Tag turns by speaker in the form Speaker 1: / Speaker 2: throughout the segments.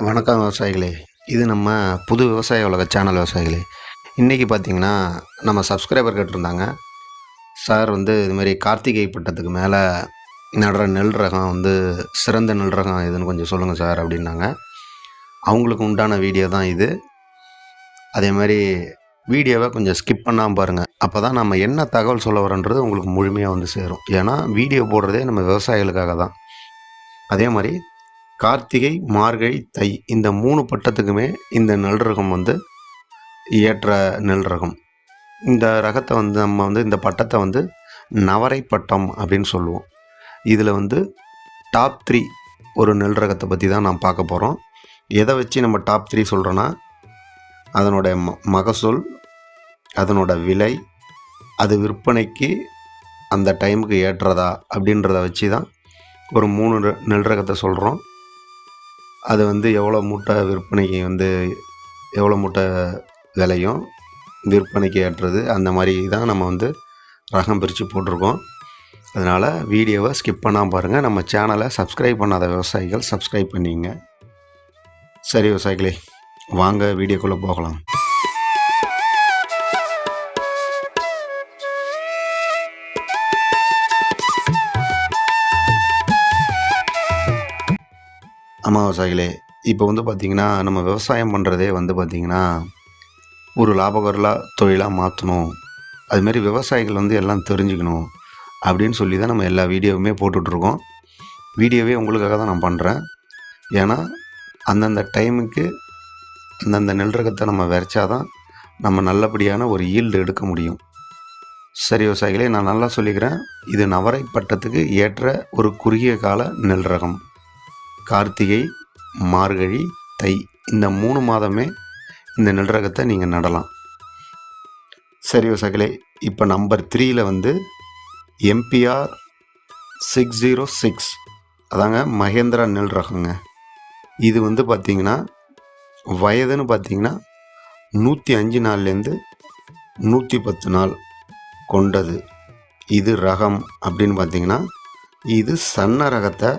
Speaker 1: வணக்கம் விவசாயிகளே. இது நம்ம புது விவசாய உலக சேனல் விவசாயிகளே. இன்றைக்கி பார்த்தீங்கன்னா நம்ம சப்ஸ்கிரைபர் கேட்டிருந்தாங்க. சார் வந்து இதுமாரி கார்த்திகை பட்டத்துக்கு மேலே நடுற நெல் ரகம் வந்து சிறந்த நெல் ரகம் எதுன்னு கொஞ்சம் சொல்லுங்கள் சார் அப்படின்னாங்க. அவங்களுக்கு உண்டான வீடியோ தான் இது. அதே மாதிரி வீடியோவை கொஞ்சம் ஸ்கிப் பண்ணாமல் பாருங்கள் அப்போ தான் நம்ம என்ன தகவல் சொல்ல வரோன்றது உங்களுக்கு முழுமையாக வந்து சேரும். ஏன்னா வீடியோ போடுறதே நம்ம விவசாயிகளுக்காக தான். அதே மாதிரி கார்த்திகை மார்கழி தை இந்த மூணு பட்டத்துக்குமே இந்த நெல் ரகம் வந்து ஏற்ற நெல் ரகம். இந்த ரகத்தை வந்து நம்ம வந்து இந்த பட்டத்தை வந்து நவரை பட்டம் அப்படின்னு சொல்லுவோம். இதில் வந்து டாப் த்ரீ ஒரு நெல் ரகத்தை பற்றி தான் நாம் பார்க்க போகிறோம் எதை வச்சு நம்ம டாப் த்ரீ சொல்கிறோன்னா அதனுடைய ம மகசூல் அதனோட விலை அது விற்பனைக்கு அந்த டைமுக்கு ஏற்றதா அப்படின்றத வச்சு தான் ஒரு மூணு நெல் ரகத்தை சொல்கிறோம் அது வந்து எவ்வளோ மூட்டை விற்பனைக்கு வந்து எவ்வளோ மூட்டை விலையும் விற்பனைக்கு ஏற்றது அந்த மாதிரி தான் நம்ம வந்து ரகம் பிரித்து போட்டிருக்கோம். அதனால் வீடியோவை ஸ்கிப் பண்ணாமல் பாருங்கள் நம்ம சேனலை சப்ஸ்கிரைப் பண்ணாத விவசாயிகள் சப்ஸ்கிரைப் பண்ணிங்க சரி விவசாயிகளே வாங்க வீடியோக்குள்ளே போகலாம். ஆமாம் விவசாயிகளே இப்போ வந்து பார்த்திங்கன்னா நம்ம விவசாயம் பண்ணுறதே வந்து பார்த்திங்கன்னா ஒரு லாபகரலாக தொழிலாக மாற்றணும் அதுமாரி விவசாயிகள் வந்து எல்லாம் தெரிஞ்சுக்கணும் அப்படின்னு சொல்லி தான் நம்ம எல்லா வீடியோவுமே போட்டுட்ருக்கோம். வீடியோவே உங்களுக்காக தான் நான் பண்ணுறேன் ஏன்னா அந்தந்த டைமுக்கு அந்தந்த நெல் ரகத்தை நம்ம விதைச்சாதான் நம்ம நல்லபடியான ஒரு ஈல்டு எடுக்க முடியும். சரி விவசாயிகளே நான் நல்லா சொல்லிக்கிறேன். இது நவரை பட்டத்துக்கு ஏற்ற ஒரு குறுகிய கால நெல் ரகம் கார்த்திகை மார்கழி தை இந்த மூணு மாதமே இந்த நெல் ரகத்தை நீங்கள் நடலாம். சரி சகலே இப்போ நம்பர் த்ரீயில் வந்து எம்பிஆர் சிக்ஸ் ஜீரோ சிக்ஸ் அதாங்க மகேந்திரா நெல் ரகங்க இது வந்து பார்த்திங்கன்னா வயதுன்னு பார்த்தீங்கன்னா நூற்றி அஞ்சு நாள்லேருந்து நூற்றி பத்து நாள் கொண்டது. இது ரகம் அப்படின்னு பார்த்தீங்கன்னா இது சன்ன ரகத்தை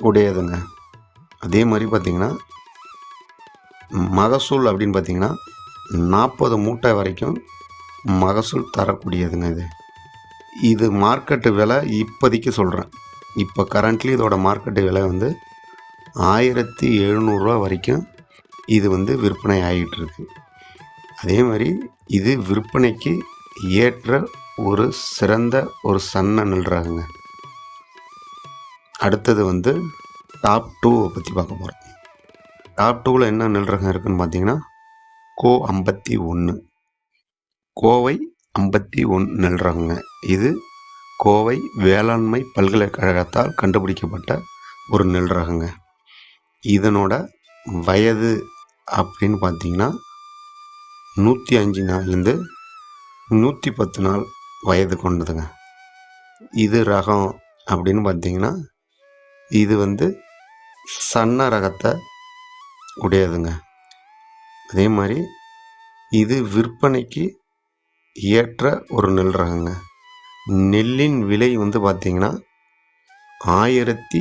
Speaker 1: உடையதுங்க. அதே மாதிரி பார்த்தீங்கன்னா மகசூல் அப்படின்னு பார்த்தீங்கன்னா நாற்பது மூட்டை வரைக்கும் மகசூல் தரக்கூடியதுங்க இது. இது மார்க்கெட்டு விலை இப்போதைக்கு சொல்கிறேன் இப்போ கரண்ட்லி இதோட மார்க்கெட்டு விலை வந்து ஆயிரத்தி எழுநூறுரூவா வரைக்கும் இது வந்து விற்பனை ஆகிட்டுருக்கு அதே மாதிரி இது விற்பனைக்கு ஏற்ற ஒரு சிறந்த ஒரு சன்ன நில்றாங்க அடுத்தது வந்து டாப் டூவை பற்றி பார்க்க போகிறோம் டாப் டூவில் என்ன நெல் ரகம் இருக்குன்னு பார்த்தீங்கன்னா கோ ஐம்பத்தி ஒன்று கோவை ஐம்பத்தி ஒன் நெல் ரகங்க இது கோவை வேளாண்மை பல்கலைக்கழகத்தால் கண்டுபிடிக்கப்பட்ட ஒரு நெல் ரகங்க இதனோட வயது அப்படின்னு பார்த்தீங்கன்னா நூற்றி அஞ்சு நாள்லேருந்து நூற்றி பத்து நாள் வயது கொண்டதுங்க. இது ரகம் அப்படின்னு பார்த்தீங்கன்னா இது வந்து சன்ன ரகத்தை உடையதுங்க. அதே மாதிரி இது விற்பனைக்கு ஏற்ற ஒரு நெல் ரகங்க. நெல்லின் விலை வந்து பார்த்திங்கன்னா ஆயிரத்தி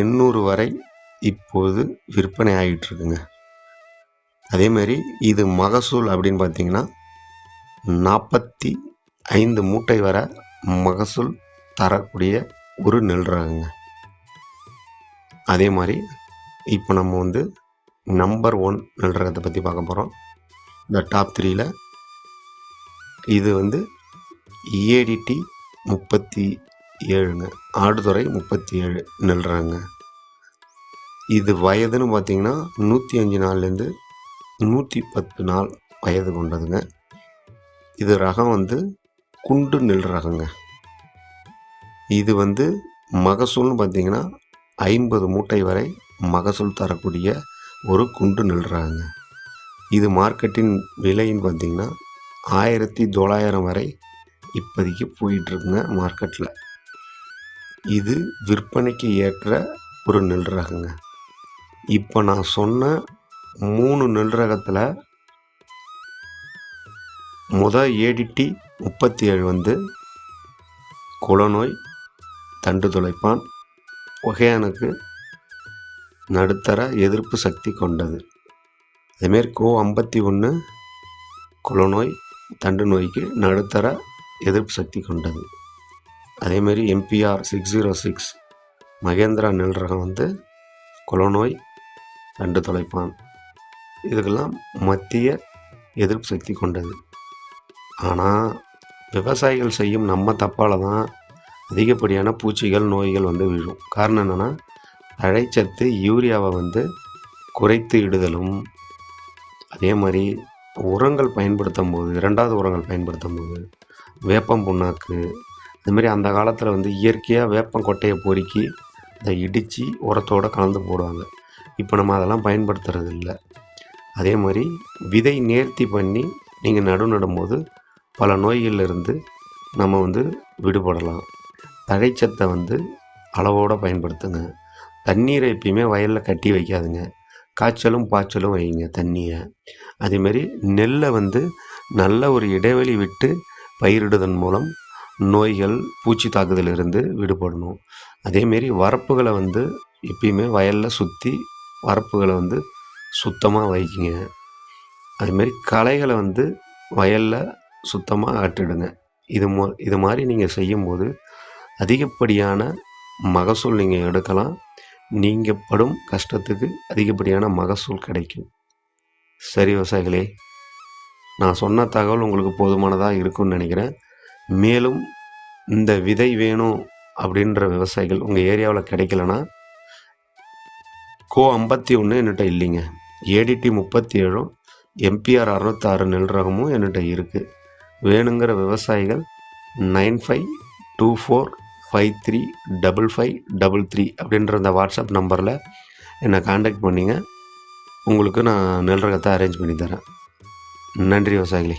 Speaker 1: எண்ணூறு வரை இப்போது விற்பனை ஆகிட்டு இருக்குங்க அதே மாதிரி இது மகசூல் அப்படின்னு பார்த்தீங்கன்னா நாற்பத்தி ஐந்து மூட்டை வரை மகசூல் தரக்கூடிய ஒரு நெல் ரகங்க. அதே மாதிரி இப்போ நம்ம வந்து நம்பர் ஒன் நல்றகத்தை பற்றி பார்க்க போகிறோம் இந்த டாப் த்ரீயில் இது வந்து ஏடிடி முப்பத்தி ஏழுங்க. ஆடுதுறை முப்பத்தி ஏழு நெல் இது வயதுன்னு பார்த்தீங்கன்னா நூற்றி அஞ்சு நாள்லேருந்து நூற்றி பத்து நாள் வயது கொண்டதுங்க. இது ரகம் வந்து குண்டு நெல் ரகங்க. இது வந்து மகசூல்னு பார்த்தீங்கன்னா ஐம்பது மூட்டை வரை மகசூல் தரக்கூடிய ஒரு குண்டு நெல் இது மார்க்கெட்டின் விலைன்னு பார்த்திங்கன்னா ஆயிரத்தி தொள்ளாயிரம் வரை இப்போதைக்கு போயிட்டுருக்குங்க மார்க்கெட்டில். இது விற்பனைக்கு ஏற்ற ஒரு நெல் ரகங்க இப்போ நான் சொன்ன மூணு நெல் ரகத்தில் முத ஏடிடி முப்பத்தி ஏழு வந்து குளநோய் தண்டு துளைப்பான் ஒகையானுக்கு நடுத்தர எதிர்ப்பு சக்தி கொண்டது. அதேமாரி கோ ஐம்பத்தி ஒன்று குலநோய் தண்டு நோய்க்கு நடுத்தர எதிர்ப்பு சக்தி கொண்டது. அதேமாரி MPR six zero six Mahendra நெல் ரகம் வந்து குலநோய் தண்டு தொலைப்பான். இதுக்கெல்லாம் மத்திய எதிர்ப்பு சக்தி கொண்டது. ஆனால் விவசாயிகள் செய்யும் நம்ம தப்பால் தான் அதிகப்படியான பூச்சிகள் நோய்கள் வந்து விழும். காரணம் என்னென்னா தழைச்சத்து யூரியாவை வந்து குறைத்து இடுதலும் அதே மாதிரி உரங்கள் பயன்படுத்தும் போது இரண்டாவது உரங்கள் பயன்படுத்தும் போது வேப்பம் புண்ணாக்கு இந்த மாதிரி அந்த காலத்தில் வந்து இயற்கையாக வேப்பம் கொட்டையை பொறுக்கி அதை இடித்து உரத்தோடு கலந்து போடுவாங்க. இப்போ நம்ம அதெல்லாம் பயன்படுத்துறது இல்லை. அதே மாதிரி விதை நேர்த்தி பண்ணி நீங்கள் நடு நடும்போது பல நோய்களிலிருந்து நம்ம வந்து விடுபடலாம். தழைச்சத்தை வந்து அளவோடு பயன்படுத்துங்க. தண்ணீரை எப்பயுமே வயலில் கட்டி வைக்காதுங்க. காய்ச்சலும் பாய்ச்சலும் வைங்க தண்ணியை அதேமாரி நெல்லை வந்து நல்ல ஒரு இடைவெளி விட்டு பயிரிடுதன் மூலம் நோய்கள் பூச்சி தாக்குதலிருந்து விடுபடணும். அதேமாரி வரப்புகளை வந்து எப்பயுமே வயலில் சுற்றி வரப்புகளை வந்து சுத்தமாக வைக்கிங்க. அதுமாரி களைகளை வந்து வயலில் சுத்தமாக அகற்றிடுங்க இது மோ இது மாதிரி நீங்கள் செய்யும்போது அதிகப்படியான மகசூல் நீங்கள் எடுக்கலாம். நீங்கள் படும் கஷ்டத்துக்கு அதிகப்படியான மகசூல் கிடைக்கும். சரி விவசாயிகளே நான் சொன்ன தகவல் உங்களுக்கு போதுமானதாக இருக்கும்னு நினைக்கிறேன். மேலும் இந்த விதை வேணும் அப்படின்ற விவசாயிகள் உங்கள் ஏரியாவில் கிடைக்கலனா கோ ஐம்பத்தி ஒன்று என்கிட்ட இல்லைங்க. ஏடிடி முப்பத்தி ஏழும் எம்பிஆர் அறுநூத்தாறு நெல் ரகமும் என்கிட்ட இருக்குது வேணுங்கிற விவசாயிகள் nine five two four five three double five double three அப்படின்ற அந்த வாட்ஸ்அப் நம்பரில் என்னை காண்டாக்ட் பண்ணிங்க. உங்களுக்கு நான் நெல் ரகத்தை அரேஞ்ச் பண்ணி தரேன். நன்றி விவசாயிகளே